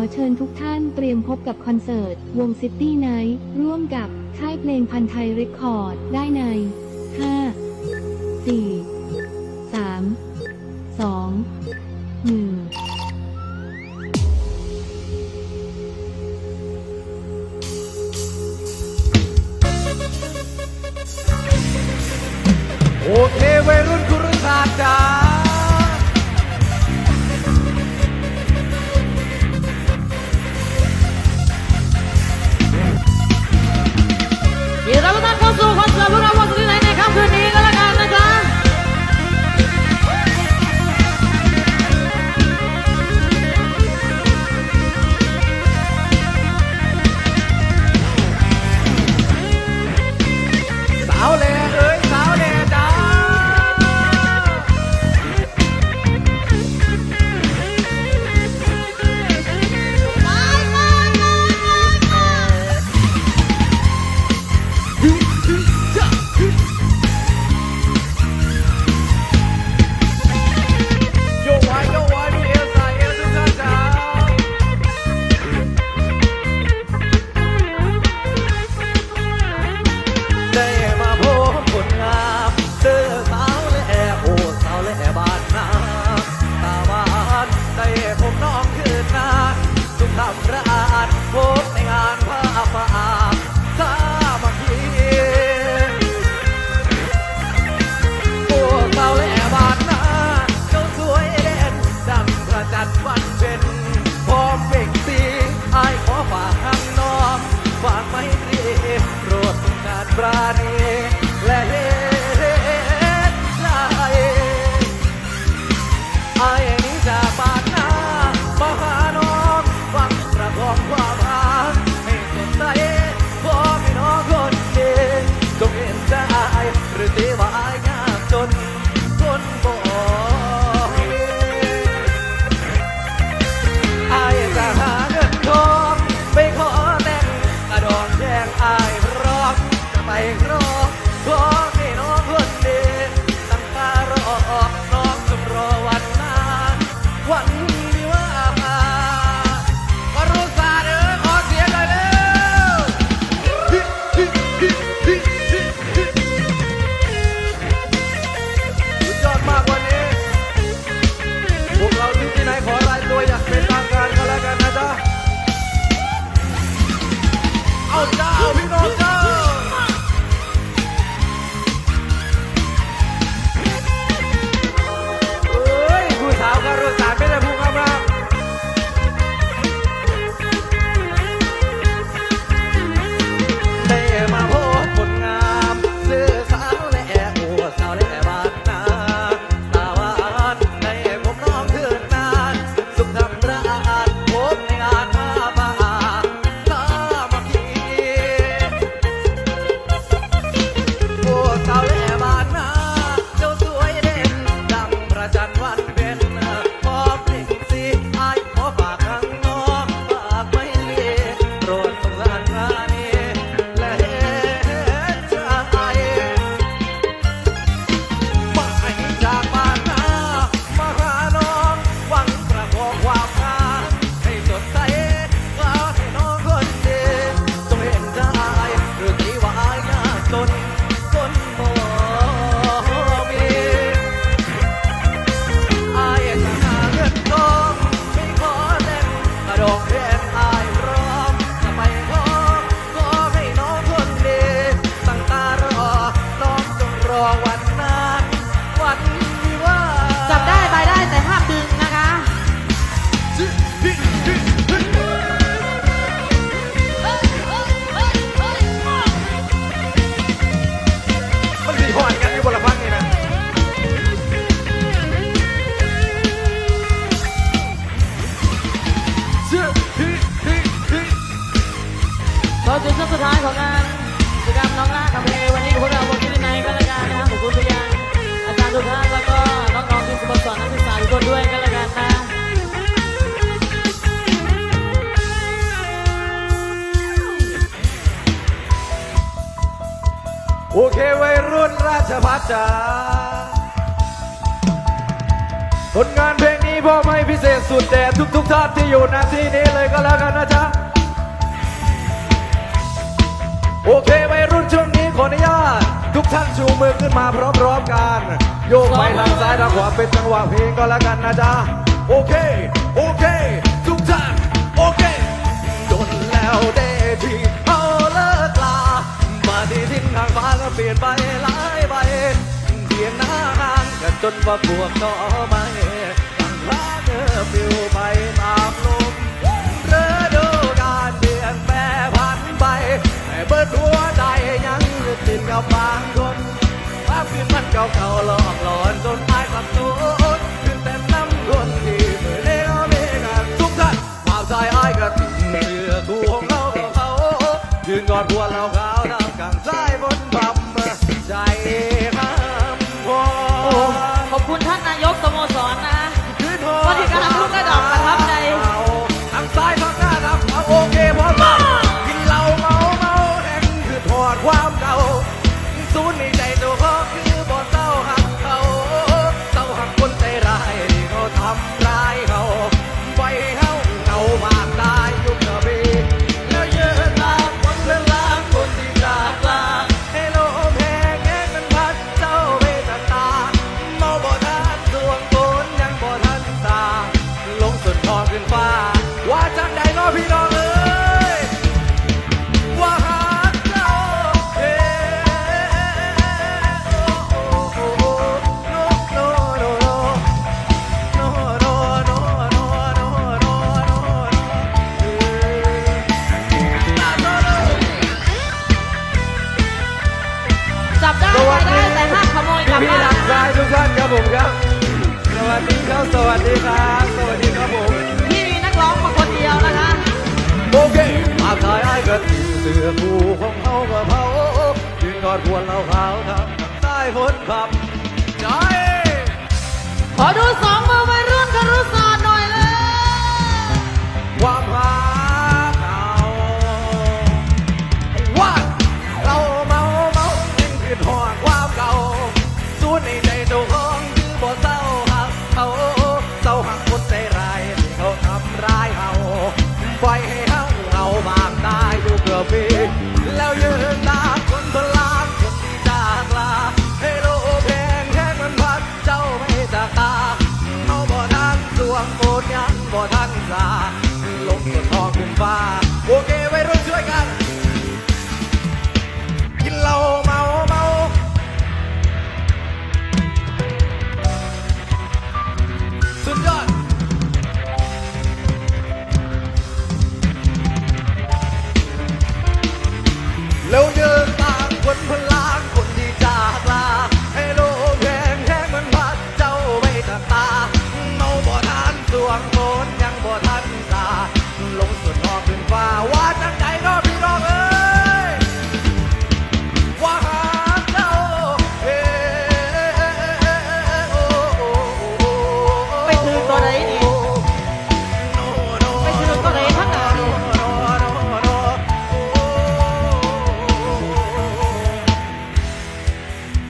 อเชิญทุกท่านเตรียมพบกับคอนเสิร์ต วงซิตี้ไนท์ร่วมกับค่ายเพลงพันไทยเรคคอร์ด ได้ใน 5 4 3 2 1โอเควัยรุ่นคุณรุ่งศาสตร์จ้า that button. negro. สุดท้ายของงานกิจกรรมน้องล่าคาเฟ่วันนี้พวกเราบนที่ในกันละกันนะครับขอบคุณทุกอย่างอาจารย์ทุกท่านแล้วก็น้องๆที่สปอนเซอร์นักศึกษาทุกคนด้วยกันละกันนะโอเควัยรุ่นราชพัฒจ๋าผลงานเพลงนี้พ่อไม่พิเศษสุดแต่ทุกๆท่านที่อยู่ณที่นี้เลยก็แล้วกันนะจ๊ะ ชูมือขึ้นมาพร้อมๆกัน โยกไปทางซ้ายทางขวาเป็นจังหวะเพลงก็แล้วกันนะจ๊ะ โอเค โอเค ทุกท่านโอเคจนแล้วเดทีเอาเลิกลา มาที่ทิ้งทางฟ้าก็เปลี่ยนไปหลายใบเพียงหน้าห่างกันจนว่าพวกต่อไม้ต่างลาเธอปลิวไปตามลมฤดูกาลเปลี่ยนแปรผันไปแต่เบิดหัวใจยังยึดติดกับบางคน คืนมันเก่าๆหลอกหลอนจนอายสับสนขึ้นแต่น้ำวนที่มือเลี้ยวเมกันทุกท่านภามใจอายกันเรือคู่ของเขาเขายืนกอดหัวเราเขา สวัสดีครับ สวัสดีครับ สวัสดีครับผม พี่มีนักร้องมาคนเดียวนะคะ โอเคมาขายไอ้ายกันเสือผู้ของเขากับเขายืนกอดควรเราขาวทางใต้พ้นขับใจขอดูสอง